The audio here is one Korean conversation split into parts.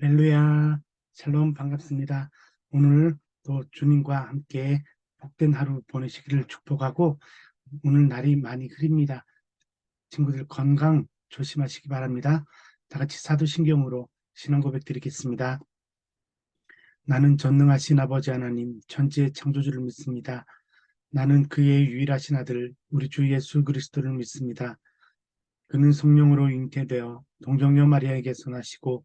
할렐루야, 샬롬 반갑습니다. 오늘 또 주님과 함께 복된 하루 보내시기를 축복하고 오늘 날이 많이 흐립니다. 친구들 건강 조심하시기 바랍니다. 다 같이 사도신경으로 신앙 고백 드리겠습니다. 나는 전능하신 아버지 하나님 천지의 창조주를 믿습니다. 나는 그의 유일하신 아들 우리 주 예수 그리스도를 믿습니다. 그는 성령으로 잉태되어 동정녀 마리아에게서 나시고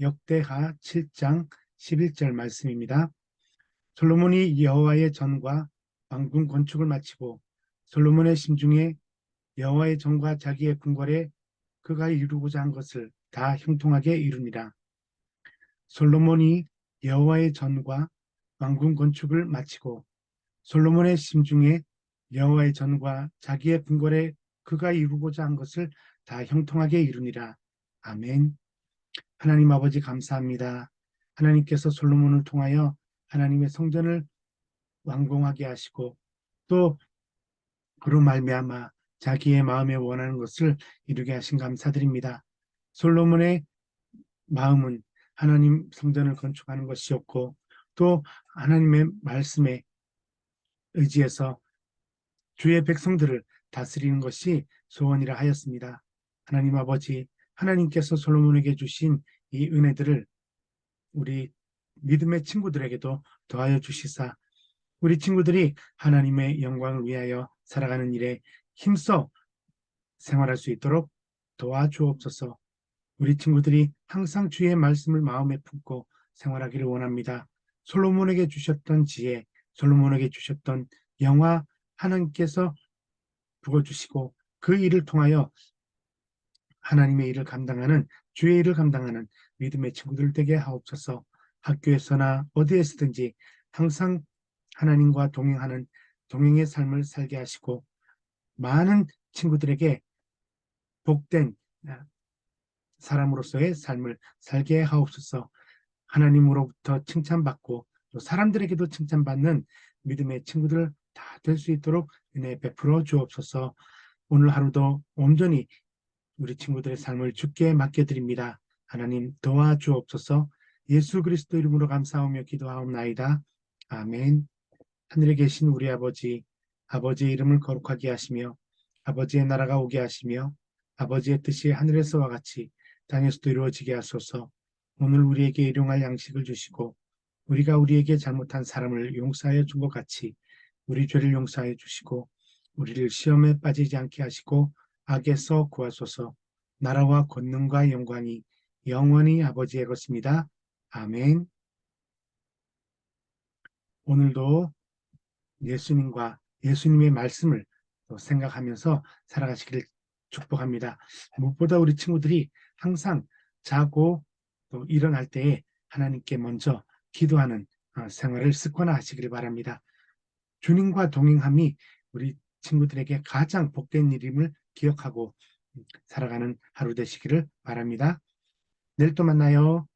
역대하 7장 11절 말씀입니다. 솔로몬이 여호와의 전과 왕궁 건축을 마치고 솔로몬의 심중에 여호와의 전과 자기의 궁궐에 그가 이루고자 한 것을 다 형통하게 이루니라. 솔로몬이 여호와의 전과 왕궁 건축을 마치고 솔로몬의 심중에 여호와의 전과 자기의 궁궐에 그가 이루고자 한 것을 다 형통하게 이루니라. 아멘. 하나님 아버지 감사합니다. 하나님께서 솔로몬을 통하여 하나님의 성전을 완공하게 하시고 또 그로 말미암아 자기의 마음에 원하는 것을 이루게 하신 감사드립니다. 솔로몬의 마음은 하나님 성전을 건축하는 것이었고 또 하나님의 말씀에 의지해서 주의 백성들을 다스리는 것이 소원이라 하였습니다. 하나님 아버지 하나님께서 솔로몬에게 주신 이 은혜들을 우리 믿음의 친구들에게도 더하여 주시사 우리 친구들이 하나님의 영광을 위하여 살아가는 일에 힘써 생활할 수 있도록 도와주옵소서. 우리 친구들이 항상 주의 말씀을 마음에 품고 생활하기를 원합니다. 솔로몬에게 주셨던 지혜, 솔로몬에게 주셨던 영화 하나님께서 부어주시고 그 일을 통하여 하나님의 일을 감당하는 주의 일을 감당하는 믿음의 친구들 되게 하옵소서. 학교에서나 어디에서든지 항상 하나님과 동행하는 동행의 삶을 살게 하시고 많은 친구들에게 복된 사람으로서의 삶을 살게 하옵소서. 하나님으로부터 칭찬받고 또 사람들에게도 칭찬받는 믿음의 친구들 다 될 수 있도록 은혜 베풀어 주옵소서. 오늘 하루도 온전히 우리 친구들의 삶을 주께 맡겨드립니다. 하나님 도와주옵소서 예수 그리스도 이름으로 감사하며 기도하옵나이다. 아멘 하늘에 계신 우리 아버지 아버지의 이름을 거룩하게 하시며 아버지의 나라가 오게 하시며 아버지의 뜻이 하늘에서와 같이 땅에서도 이루어지게 하소서 오늘 우리에게 일용할 양식을 주시고 우리가 우리에게 잘못한 사람을 용서하여 준 것 같이 우리 죄를 용서하여 주시고 우리를 시험에 빠지지 않게 하시고 악에서 구하소서 나라와 권능과 영광이 영원히 아버지의 것입니다. 아멘 오늘도 예수님과 예수님의 말씀을 또 생각하면서 살아가시기를 축복합니다. 무엇보다 우리 친구들이 항상 자고 또 일어날 때에 하나님께 먼저 기도하는 어, 생활을 습관화 하시길 바랍니다. 주님과 동행함이 우리 친구들에게 가장 복된 일임을 기억하고 살아가는 하루 되시기를 바랍니다. 내일 또 만나요.